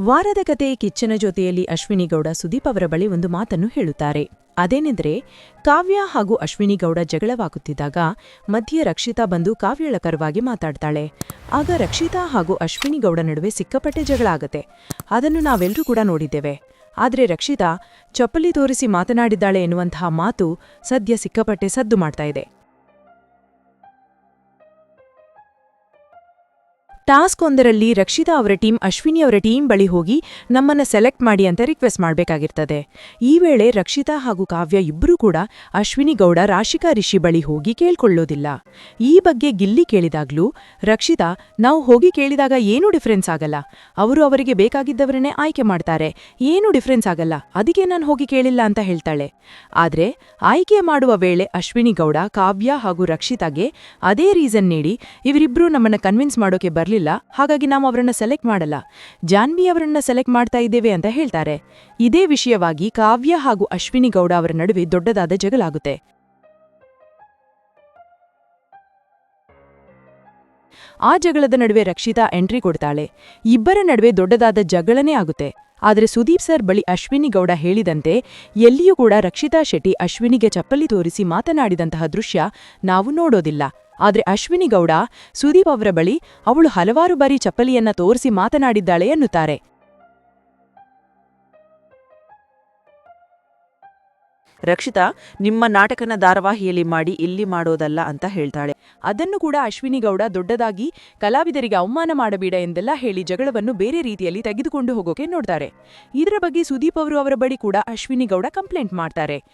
ವಾರದ ಕತೆ ಕಿಚ್ಚನ ಜೊತೆಯಲ್ಲಿ ಅಶ್ವಿನಿ ಗೌಡ ಸುದೀಪ್ ಅವರ ಬಳಿ ಒಂದು ಮಾತನ್ನು ಹೇಳುತ್ತಾರೆ. ಅದೇನೆಂದರೆ, ಕಾವ್ಯ ಹಾಗೂ ಅಶ್ವಿನಿ ಗೌಡ ಜಗಳವಾಗುತ್ತಿದ್ದಾಗ ಮಧ್ಯೆ ರಕ್ಷಿತಾ ಬಂದು ಕಾವ್ಯಳ ಕರವಾಗಿ ಮಾತಾಡ್ತಾಳೆ. ಆಗ ರಕ್ಷಿತಾ ಹಾಗೂ ಅಶ್ವಿನಿ ಗೌಡ ನಡುವೆ ಸಿಕ್ಕಪಟ್ಟೆ ಜಗಳ ಆಗತ್ತೆ. ಅದನ್ನು ನಾವೆಲ್ಲರೂ ಕೂಡ ನೋಡಿದ್ದೇವೆ. ಆದರೆ ರಕ್ಷಿತಾ ಚಪ್ಪಲಿ ತೋರಿಸಿ ಮಾತನಾಡಿದ್ದಾಳೆ ಎನ್ನುವಂತಹ ಮಾತು ಸದ್ಯ ಸಿಕ್ಕಾಪಟ್ಟೆ ಸದ್ದು ಮಾಡ್ತಾ ಇದೆ. ಟಾಸ್ಕ್ ಒಂದರಲ್ಲಿ ರಕ್ಷಿತಾ ಅವರ ಟೀಮ್, ಅಶ್ವಿನಿ ಅವರ ಟೀಮ್ ಬಳಿ ಹೋಗಿ ನಮ್ಮನ್ನ ಸೆಲೆಕ್ಟ್ ಮಾಡಿ ಅಂತ ರಿಕ್ವೆಸ್ಟ್ ಮಾಡಬೇಕಾಗಿರ್ತದೆ. ಈ ವೇಳೆ ರಕ್ಷಿತಾ ಹಾಗೂ ಕಾವ್ಯ ಇಬ್ಬರೂ ಕೂಡ ಅಶ್ವಿನಿ ಗೌಡ, ರಾಶಿಕಾ ರಿಷಿ ಬಳಿ ಹೋಗಿ ಕೇಳ್ಕೊಳ್ಳೋದಿಲ್ಲ. ಈ ಬಗ್ಗೆ ಗಿಲ್ಲಿ ಕೇಳಿದಾಗ್ಲೂ, ರಕ್ಷಿತಾ, ನಾವು ಹೋಗಿ ಕೇಳಿದಾಗ ಏನೂ ಡಿಫ್ರೆನ್ಸ್ ಆಗಲ್ಲ. ಅವರು ಅವರಿಗೆ ಬೇಕಾಗಿದ್ದವರನ್ನೇ ಆಯ್ಕೆ ಮಾಡ್ತಾರೆ. ಏನೂ ಡಿಫ್ರೆನ್ಸ್ ಆಗಲ್ಲ. ಅದಕ್ಕೆ ನಾನು ಹೋಗಿ ಕೇಳಿಲ್ಲ ಅಂತ ಹೇಳ್ತಾಳೆ. ಆದ್ರೆ, ಆಯ್ಕೆ ಮಾಡುವ ವೇಳೆ ಅಶ್ವಿನಿ ಗೌಡ, ಕಾವ್ಯ ಹಾಗೂ ರಕ್ಷಿತಾಗೆ ಅದೇ ರೀಸನ್ ನೀಡಿ ಇವರಿಬ್ಬರೂ ನಮ್ಮನ್ನ ಕನ್ವಿನ್ಸ್ ಮಾಡೋಕೆ ಬರ್ಲಿಲ್ಲ ಹಾಗಾಗಿ ನಾವು ಅವರನ್ನ ಸೆಲೆಕ್ಟ್ ಮಾಡಲ್ಲ. ಜಾನ್ವಿ ಅವರನ್ನ ಸೆಲೆಕ್ಟ್ ಮಾಡ್ತಾ ಇದ್ದೇವೆ ಅಂತ ಹೇಳ್ತಾರೆ. ಇದೇ ವಿಷಯವಾಗಿ ಕಾವ್ಯ ಹಾಗೂ ಅಶ್ವಿನಿ ಗೌಡ ಅವರ ನಡುವೆ ದೊಡ್ಡದಾದ ಜಗಳಾಗುತ್ತೆ ಆ ಜಗಳದ ನಡುವೆ ರಕ್ಷಿತಾ ಎಂಟ್ರಿ ಕೊಡ್ತಾಳೆ. ಇಬ್ಬರ ನಡುವೆ ದೊಡ್ಡದಾದ ಜಗಳನೇ ಆಗುತ್ತೆ. ಆದರೆ ಸುದೀಪ್ ಸರ್ ಬಳಿ ಅಶ್ವಿನಿ ಗೌಡ ಹೇಳಿದಂತೆ ಎಲ್ಲಿಯೂ ಕೂಡ ರಕ್ಷಿತಾ ಶೆಟ್ಟಿ ಅಶ್ವಿನಿಗೆ ಚಪ್ಪಲಿ ತೋರಿಸಿ ಮಾತನಾಡಿದಂತಹ ದೃಶ್ಯ ನಾವು ನೋಡೋದಿಲ್ಲ. ಆದ್ರೆ ಅಶ್ವಿನಿ ಗೌಡ, ಸುದೀಪ್ ಅವರ ಬಳಿ ಅವಳು ಹಲವಾರು ಬಾರಿ ಚಪ್ಪಲಿಯನ್ನ ತೋರಿಸಿ ಮಾತನಾಡಿದ್ದಾಳೆ ಎನ್ನುತ್ತಾರೆ. ರಕ್ಷಿತಾ, ನಿಮ್ಮ ನಾಟಕನ ಧಾರಾವಾಹಿಯಲ್ಲಿ ಮಾಡಿ ಇಲ್ಲಿ ಮಾಡೋದಲ್ಲ ಅಂತ ಹೇಳ್ತಾಳೆ. ಅದನ್ನು ಕೂಡ ಅಶ್ವಿನಿ ಗೌಡ ದೊಡ್ಡದಾಗಿ ಕಲಾವಿದರಿಗೆ ಅವಮಾನ ಮಾಡಬೇಡ ಎಂದೆಲ್ಲ ಹೇಳಿ ಜಗಳವನ್ನು ಬೇರೆ ರೀತಿಯಲ್ಲಿ ತೆಗೆದುಕೊಂಡು ಹೋಗೋಕೆ ನೋಡ್ತಾರೆ. ಇದರ ಬಗ್ಗೆ ಸುದೀಪ್ ಅವರು ಅವರ ಬಳಿ ಕೂಡ ಅಶ್ವಿನಿ ಗೌಡ ಕಂಪ್ಲೇಂಟ್ ಮಾಡ್ತಾರೆ.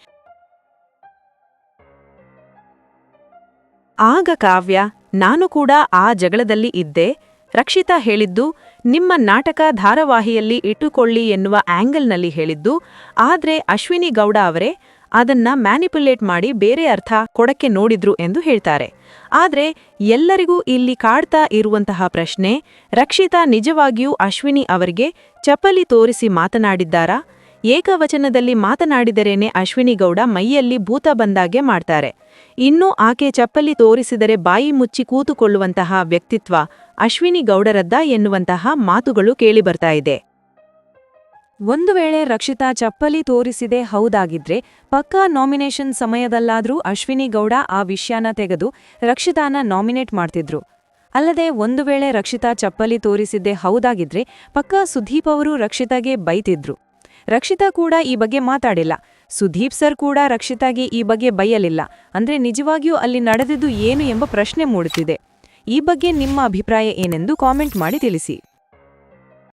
ಆಗ ಕಾವ್ಯ, ನಾನು ಕೂಡ ಆ ಜಗಳದಲ್ಲಿ ಇದ್ದೆ. ರಕ್ಷಿತಾ ಹೇಳಿದ್ದು, ನಿಮ್ಮ ನಾಟಕ ಧಾರಾವಾಹಿಯಲ್ಲಿ ಇಟ್ಟುಕೊಳ್ಳಿ ಎನ್ನುವ ಆಂಗಲ್ನಲ್ಲಿ ಹೇಳಿದ್ದು, ಆದ್ರೆ ಅಶ್ವಿನಿ ಗೌಡ ಅವರೇ, ಅದನ್ನ ಮ್ಯಾನಿಪುಲೇಟ್ ಮಾಡಿ ಬೇರೆ ಅರ್ಥ ಕೊಡಕ್ಕೆ ನೋಡಿದ್ರು ಎಂದು ಹೇಳ್ತಾರೆ. ಆದರೆ ಎಲ್ಲರಿಗೂ ಇಲ್ಲಿ ಕಾಡ್ತಾ ಇರುವಂತಹ ಪ್ರಶ್ನೆ, ರಕ್ಷಿತಾ ನಿಜವಾಗಿಯೂ ಅಶ್ವಿನಿ ಅವರಿಗೆ ಚಪ್ಪಲಿ ತೋರಿಸಿ ಮಾತನಾಡಿದ್ದಾರಾ? ಏಕವಚನದಲ್ಲಿ ಮಾತನಾಡಿದರೇನೆ ಅಶ್ವಿನಿ ಗೌಡ ಮೈಯಲ್ಲಿ ಭೂತ ಬಂದಾಗೆ ಮಾಡ್ತಾರೆ. ಇನ್ನು ಆಕೆ ಚಪ್ಪಲಿ ತೋರಿಸಿದರೆ ಬಾಯಿ ಮುಚ್ಚಿ ಕೂತುಕೊಳ್ಳುವಂತಹ ವ್ಯಕ್ತಿತ್ವ ಅಶ್ವಿನಿ ಗೌಡರದ್ದ ಎನ್ನುವಂತಹ ಮಾತುಗಳು ಕೇಳಿಬರ್ತಾ ಇದೆ. ಒಂದು ವೇಳೆ ರಕ್ಷಿತಾ ಚಪ್ಪಲಿ ತೋರಿಸಿದೆ ಹೌದಾಗಿದ್ರೆ ಪಕ್ಕಾ ನಾಮಿನೇಷನ್ ಸಮಯದಲ್ಲಾದರೂ ಅಶ್ವಿನಿ ಗೌಡ ಆ ವಿಷಯನ ತೆಗೆದು ರಕ್ಷಿತಾನ ನಾಮಿನೇಟ್ ಮಾಡ್ತಿದ್ರು. ಅಲ್ಲದೆ ಒಂದು ವೇಳೆ ರಕ್ಷಿತಾ ಚಪ್ಪಲಿ ತೋರಿಸಿದ್ದೆ ಹೌದಾಗಿದ್ರೆ ಪಕ್ಕಾ ಸುದೀಪ್ ಅವರು ರಕ್ಷಿತಾಗೆ ಬೈತಿದ್ರು. ರಕ್ಷಿತಾ ಕೂಡ ಈ ಬಗ್ಗೆ ಮಾತಾಡಿಲ್ಲ. ಸುದೀಪ್ ಸರ್ ಕೂಡ ರಕ್ಷಿತಾಗೆ ಈ ಬಗ್ಗೆ ಬೈಯಲಿಲ್ಲ. ಅಂದ್ರೆ ನಿಜವಾಗಿಯೂ ಅಲ್ಲಿ ನಡೆದಿದ್ದು ಏನು ಎಂಬ ಪ್ರಶ್ನೆ ಮೂಡುತ್ತಿದೆ. ಈ ಬಗ್ಗೆ ನಿಮ್ಮ ಅಭಿಪ್ರಾಯ ಏನೆಂದು ಕಾಮೆಂಟ್ ಮಾಡಿ ತಿಳಿಸಿ.